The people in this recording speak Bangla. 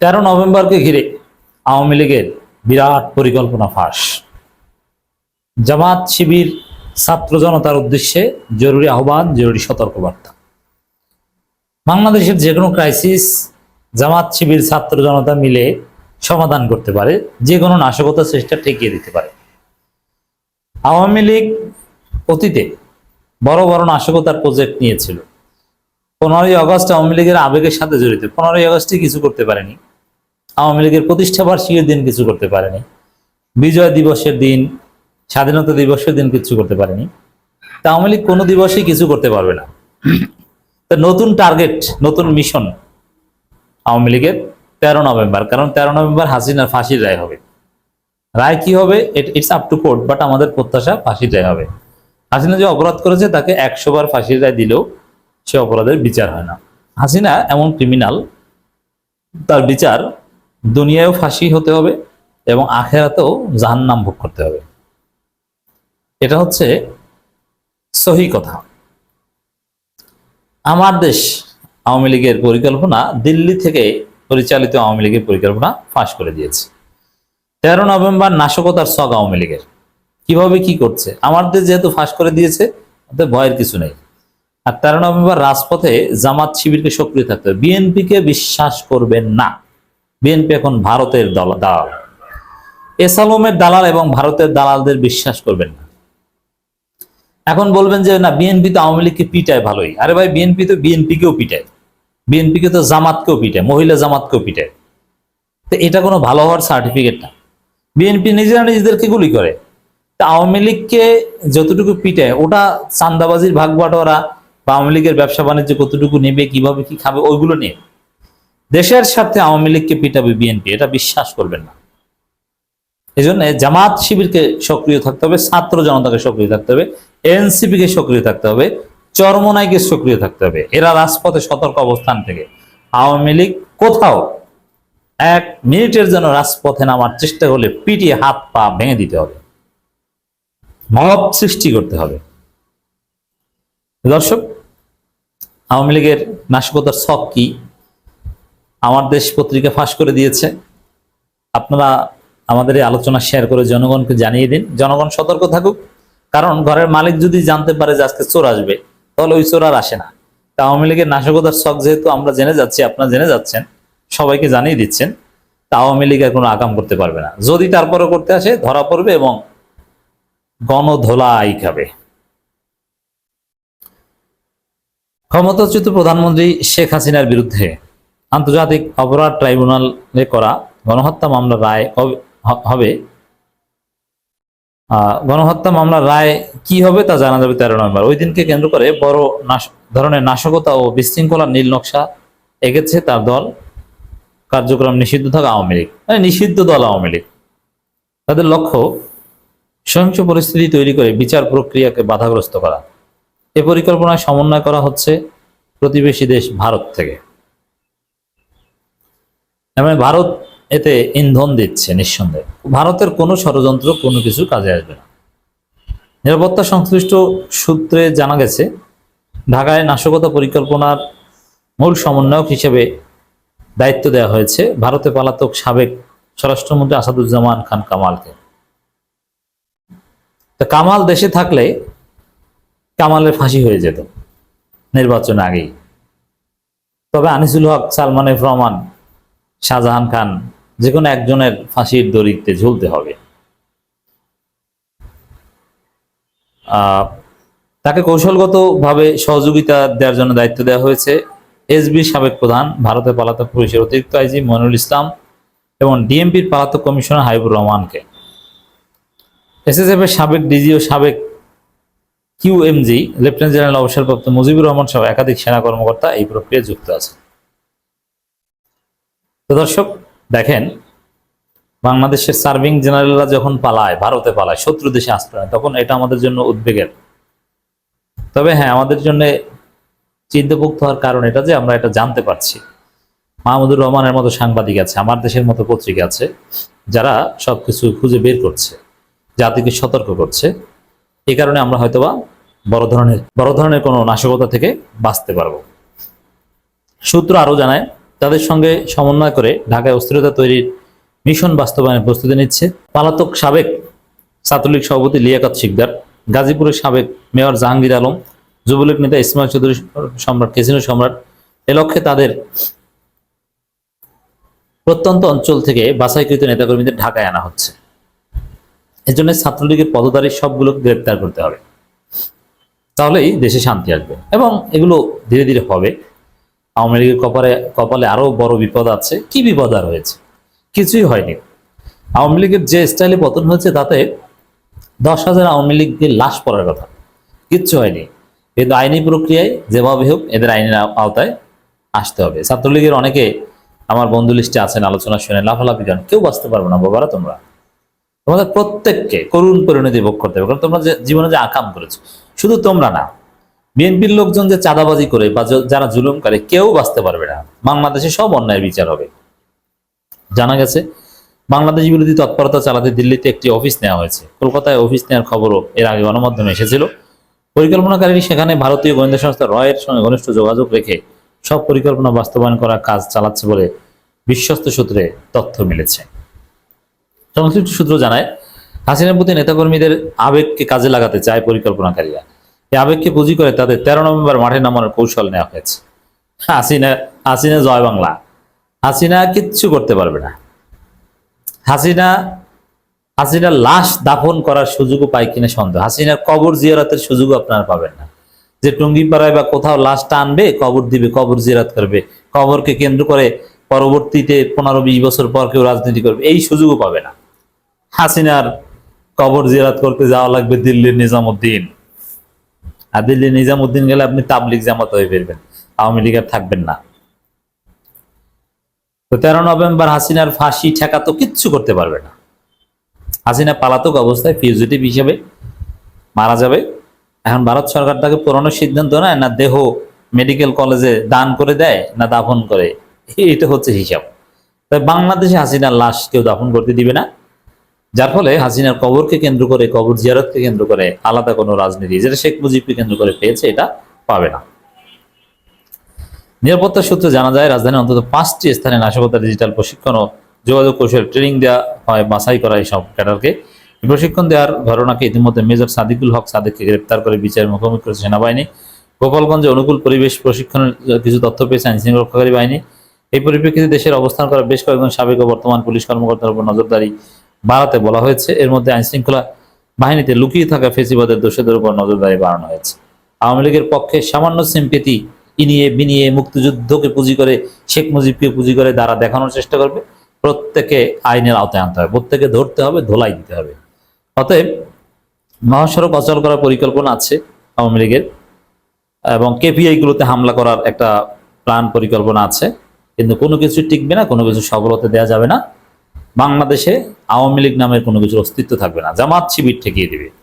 তেরো নভেম্বরকে ঘিরে আওয়ামী লীগের বিরাট পরিকল্পনা ফাঁস। জামাত শিবির ছাত্র জনতার উদ্দেশ্যে জরুরি আহ্বান, জরুরি সতর্কবার্তা। বাংলাদেশের যে কোনো ক্রাইসিস জামাত শিবির ছাত্র জনতা মিলে সমাধান করতে পারে যে কোনো নাশকতা চেষ্টা ঠেকিয়ে দিতে পারে। আওয়ামী লীগ অতীতে বড় বড় নাশকতার প্রজেক্ট নিয়েছিল। পনেরোই আগস্ট আওয়ামী লীগের আবেগের সাথে জড়িত। পনেরোই আগস্টে কিছু করতে পারেনি। আওয়ামী লীগের প্রতিষ্ঠা বার্ষিকীর দিন কিছু করতে পারেনি। বিজয় দিবসের দিন, স্বাধীনতা দিবসের দিন কিছু করতে পারেনি। তা আওয়ামী লীগ কোনো দিবসেই কিছু করতে পারবে না। তো নতুন টার্গেট নতুন মিশন আওয়ামী লীগের তেরো নভেম্বর, কারণ তেরো নভেম্বর হাসিনার ফাঁসির রায় হবে। রায় কি হবে? It's up to court but আমাদের প্রত্যাশা ফাঁসির রায় হবে। হাসিনা যে অপরাধ করেছে, তাকে একশো বার ফাঁসির রায় দিলেও সে অপরাধের বিচার হয় না। হাসিনা এমন ক্রিমিনাল তার বিচার দুনিয়ায়ও ফাঁসি হতে হবে এবং আখেরাতেও জাহান্নাম ভোগ করতে হবে। এটা হচ্ছে সহি কথা। আমার দেশ আওয়ামী লীগের পরিকল্পনা দিল্লি থেকে পরিচালিত আওয়ামী লীগের পরিকল্পনা ফাঁস করে দিয়েছে। তেরো নভেম্বর নাশকতার সগ আওয়ামী লীগের। কীভাবে কি করছে? আমার দেশ যেহেতু ফাঁস করে দিয়েছে, তাতে ভয়ের কিছু নেই। আর তেরো নভেম্বর রাজপথে জামাত শিবিরকে সক্রিয় থাকতে হবে। বিএনপিকে বিশ্বাস করবেন না। বিএনপি এখন ভারতের দল দালাল। এসালমের দালাল এবং ভারতের দালালদের বিশ্বাস করবেন না। এখন বলবেন যে, না, বিএনপি তো আওয়ামী লীগকে পিটায় ভালোই। আরে ভাই, বিএনপি তো বিএনপিকেও পিটায়। বিএনপিকে তো জামাতকেও পিটায়, মহিলা জামাতকেও পিটায়। তো এটা কোনো ভালো হওয়ার সার্টিফিকেট না। বিএনপি নিজেরা নিজেদেরকে গুলি করে। তা আওয়ামী লীগকে যতটুকু পিটায়, ওটা চান্দাবাজির ভাগ বাটোয়ারা বা আওয়ামী লীগের ব্যবসা বাণিজ্য কতটুকু নেবে, কীভাবে, কি খাবে, ওইগুলো নিয়ে। দেশের সাথে আওয়ামী লীগকে পিটাবে বিএনপি, এটা বিশ্বাস করবেন না। এই জন্য জামাত শিবিরকে সক্রিয় থাকতে হবে, ছাত্র জনতাকে সক্রিয় থাকতে হবে এনসিপি কে সক্রিয় থাকতে হবে, চরমনাইকে সক্রিয় থাকতে হবে। এরা রাজপথে সতর্ক অবস্থান থেকে। আওয়ামী লীগ কোথাও এক মিনিটের জন্য রাজপথে নামার চেষ্টা করলে পিটিয়ে হাত পা ভেঙে দিতে হবে। মব সৃষ্টি করতে হবে। দর্শক, আওয়ামী লীগের নাশকতার ছক কি? আমার দেশ পত্রিকা ফাঁস করে দিয়েছে। আপনারা আমাদের এই আলোচনা শেয়ার করে জনগণকে জানিয়ে দিন। জনগণ সতর্ক থাকুক। কারণ ঘরের মালিক যদি জানতে পারে যে আজকে চোর আসবে, তাহলে ওই চোর আর আসে না। তা আওয়ামী লীগের নাশকতার শখ যেহেতু আমরা জেনে যাচ্ছি, আপনারা জেনে যাচ্ছেন, সবাইকে জানিয়ে দিচ্ছেন, তা আওয়ামী লীগ আর কোনো আকাম করতে পারবে না। যদি তারপরে করতে আসে, ধরা পড়বে এবং গণধোলাই খাবে। ক্ষমতাচ্যুত প্রধানমন্ত্রী শেখ হাসিনার বিরুদ্ধে আন্তর্জাতিক অপরাধ ট্রাইব্যুনালে করা গণহত্যা মামলার রায় হবে- গণহত্যা মামলার রায় কি হবে তা জানা যাবে তেরো নভেম্বর। ওই দিনকে কেন্দ্র করে বড় ধরনের নাশকতা ও বিশৃঙ্খলার নীল নকশা এঁকেছে তার দল। কার্যক্রম নিষিদ্ধ থাকা আওয়ামী লীগ। মানে নিষিদ্ধ দল আওয়ামী লীগ। তাদের লক্ষ্য, সহিংস পরিস্থিতি তৈরি করে বিচার প্রক্রিয়াকে বাধাগ্রস্ত করা। এ পরিকল্পনায় সমন্বয় করা হচ্ছে প্রতিবেশী দেশ ভারত থেকে। মানে ভারত এতে ইন্ধন দিচ্ছে নিঃসন্দেহে। ভারতের কোনো ষড়যন্ত্র, কোনো কিছু কাজে আসবে না। নিরাপত্তা সংশ্লিষ্ট সূত্রে জানা গেছে, ঢাকায় নাশকতা পরিকল্পনার মূল সমন্বয়ক হিসেবে দায়িত্ব দেওয়া হয়েছে ভারতে পলাতক সাবেক স্বরাষ্ট্রমন্ত্রী আসাদুজ্জামান খান কামালকে। তা কামাল দেশে থাকলে কামালের ফাঁসি হয়ে যেত নির্বাচন আগেই। তবে আনিসুল হক, সালমান রহমান শাহজাহান খান যে কোনো একজনের ফাঁসির দড়িতে ঝুলতে হবে। তাকে কৌশলগতভাবে সহযোগিতা দেওয়ার জন্য দায়িত্ব দেওয়া হয়েছে এসবি সাবেক প্রধান, ভারতের পলাতক পুলিশের অতিরিক্ত আইজি মনুল ইসলাম এবং ডিএমপির পলাতক কমিশনার হাবিবুর রহমানকে। এসএসএফ এর সাবেক ডিজি ও সাবেক কিউএমজি লেফটেন্যান্ট জেনারেল অবসরপ্রাপ্ত মুজিবুর রহমান সহ একাধিক সেনা কর্মকর্তা এই প্রক্রিয়ায় যুক্ত আছে তো দর্শক, দেখেন, বাংলাদেশের সার্ভিং জেনারেলরা যখন পালায়, ভারতে পালায়, শত্রু দেশে আশ্রয় তখন এটা আমাদের জন্য উদ্বেগের। তবে হ্যাঁ আমাদের জন্য চিন্তাভুক্ত হওয়ার কারণ এটা যে আমরা এটা জানতে পারছি। মাহমুদুর রহমানের মতো সাংবাদিক আছে, আমার দেশের মতো পত্রিকা আছে, যারা সবকিছু খুঁজে বের করছে, জাতিকে সতর্ক করছে। এ কারণে আমরা হয়তোবা বড় ধরনের বড় ধরনের কোনো নাশকতা থেকে বাঁচতে পারব। সূত্র আরও জানায় তাদের সঙ্গে সমন্বয় করে ঢাকায় অস্থিরতা তৈরির মিশন বাস্তবায়নের প্রস্তুতি নিচ্ছে পলাতক সাবেক ছাত্রলীগ সভাপতি লিয়াকত শিকদার, গাজীপুরের সাবেক মেয়র জাহাঙ্গীর আলম, যুবলীগ নেতা ইসমাইল চৌধুরী সম্রাট কেসিনো সম্রাট, এ লক্ষ্যে তাদের প্রত্যন্ত অঞ্চল থেকে বাছাইকৃত নেতাকর্মীদের ঢাকায় আনা হচ্ছে। এজন্য ছাত্রলীগের পদধারী সবগুলোকে গ্রেপ্তার করতে হবে। তাহলেই দেশে শান্তি আসবে এবং এগুলো ধীরে ধীরে হবে। আওয়ামী লীগের কপালে কপালে আরও বড় বিপদ আছে। কি বিপদ আর হয়েছে? কিছুই হয়নি। আওয়ামী লীগের যে স্টাইলে পতন হয়েছে, তাতে দশ হাজার আওয়ামী লীগের লাশ পড়ার কথা। কিচ্ছু হয়নি। কিন্তু আইনি প্রক্রিয়ায় যেভাবে হোক, এদের আইনের আওতায় আসতে হবে। ছাত্রলীগের অনেকে আমার বন্ধু লিস্টে আছেন, আলোচনা শুনে লাফালাফি গান কেউ বাঁচতে পারবে না বাবারা তোমরা। তোমাদের প্রত্যেককে করুণ পরিণতি ভোগ করতে হবে। কারণ তোমরা যে জীবনে যে আকাম করেছ, শুধু তোমরা না বিএনপির লোকজন যে চাঁদাবাজি করে বা যারা জুলুম করে, কেউ বাঁচতে পারবে না। বাংলাদেশে সব অন্যায় বিচার হবে। জানা গেছে, বাংলাদেশ বিরোধী তৎপরতা চালাতে দিল্লিতে একটি অফিস নেওয়া হয়েছে। কলকাতায় অফিস নেওয়ার খবরও এর আগে গণমাধ্যমে এসেছিল। পরিকল্পনাকারী সেখানে ভারতীয় গোয়েন্দা সংস্থা রয়ের সঙ্গে ঘনিষ্ঠ যোগাযোগ রেখে সব পরিকল্পনা বাস্তবায়ন করার কাজ চালাচ্ছে বলে বিশ্বস্ত সূত্রে তথ্য মিলেছে। সংশ্লিষ্ট সূত্র জানায়, হাসিনার প্রতি নেতাকর্মীদের আবেগকে কাজে লাগাতে চায় পরিকল্পনাকারীরা। এই আবেগকে পুঁজি করে তাদের তেরো নভেম্বর মাঠে নামানোর কৌশল নেওয়া হয়েছে। হাসিনা হাসিনা জয় বাংলা। হাসিনা কিচ্ছু করতে পারবে না। হাসিনা হাসিনার লাশ দাফন করার সুযোগও পায় কিনা সন্দেহ। হাসিনার কবর জিয়ারতের সুযোগও আপনারা পাবেন না। যে টুঙ্গিপাড়ায় বা কোথাও লাশটা আনবে, কবর দিবে, কবর জিয়ারত করবে, কবরকে কেন্দ্র করে পরবর্তীতে পনেরো বিশ বছর পর কেউ রাজনীতি করবে, এই সুযোগও পাবে না। হাসিনার কবর জিয়ারত করতে যাওয়া লাগবে দিল্লির নিজামুদ্দিন। আর দিল্লির নিজামুদ্দিন গেলে আপনি তাবলিক জামাত হয়ে ফিরবেন। আওয়ামী লীগ আর থাকবেন না। তো তেরো নভেম্বর হাসিনার ফাঁসি, ঠেকা তো কিচ্ছু করতে পারবে না। হাসিনা পালাতক অবস্থায় ফিউজিটিভ হিসেবে মারা যাবে। এখন ভারত সরকার তাকে পুরনো সিদ্ধান্ত নেয় না দেহ মেডিকেল কলেজে দান করে দেয় না দাফন করে? এটা হচ্ছে হিসাব। তাই বাংলাদেশে হাসিনার লাশ কেউ দাফন করতে দিবে না। যার ফলে হাসিনার কবরকে কেন্দ্র করে, কবর জিয়ারতকে কেন্দ্র করে আলাদা কোনো রাজনীতি, যেটা শেখ মুজিবকে কেন্দ্র করে পেয়েছে, এটা পাবে না। নিরাপত্তা সূত্রে জানা যায়, রাজধানীর অন্তত পাঁচটি স্থানে নাশকতা, ডিজিটাল প্রশিক্ষণ ও যোগাযোগ কৌশল ট্রেনিং দেওয়া হয় বাছাই করা এই সব ক্যাডারকে প্রশিক্ষণ দেওয়ার ঘটনাকে ইতিমধ্যে মেজর সাদিকুল হক সাদিককে গ্রেপ্তার করে বিচারের মুখোমুখি করেছে সেনাবাহিনী। গোপালগঞ্জে অনুকূল পরিবেশ প্রশিক্ষণের কিছু তথ্য পেয়েছে আইন শৃঙ্খলা রক্ষাকারী বাহিনী। এই পরিপ্রেক্ষিতে দেশের অবস্থান করা বেশ কয়েকজন সাবেক ও বর্তমান পুলিশ কর্মকর্তার উপর নজরদারি বাড়াতে বলা হয়েছে। এর মধ্যে আইন শৃঙ্খলা বাহিনীতে লুকিয়ে থাকা ফেসিবাদের দোষীদের উপর নজরদারি বাড়ানো হয়েছে। আওয়ামী লীগের পক্ষে সামান্য সিম্পেতি ইনিয়ে বিনিয়ে মুক্তিযুদ্ধকে পুঁজি করে শেখ মুজিবকে পুঁজি করে দ্বারা দেখানোর চেষ্টা করবে। প্রত্যেকে আইনের আওতায় আনতে হবে। প্রত্যেকে ধরতে হবে, ধোলাই দিতে হবে। অতএব মহাসড়ক অচল করার পরিকল্পনা আছে আওয়ামী লীগের এবং কেপিআই গুলোতে হামলা করার একটা প্ল্যান পরিকল্পনা আছে। কিন্তু কোনো কিছু টিকবে না, কোনো কিছু সফল হতে দেওয়া যাবে না। বাংলাদেশে আওয়ামী লীগ নামের কোনো কিছুর অস্তিত্ব থাকবে না। জামাত শিবির ঠেকিয়ে দিবে।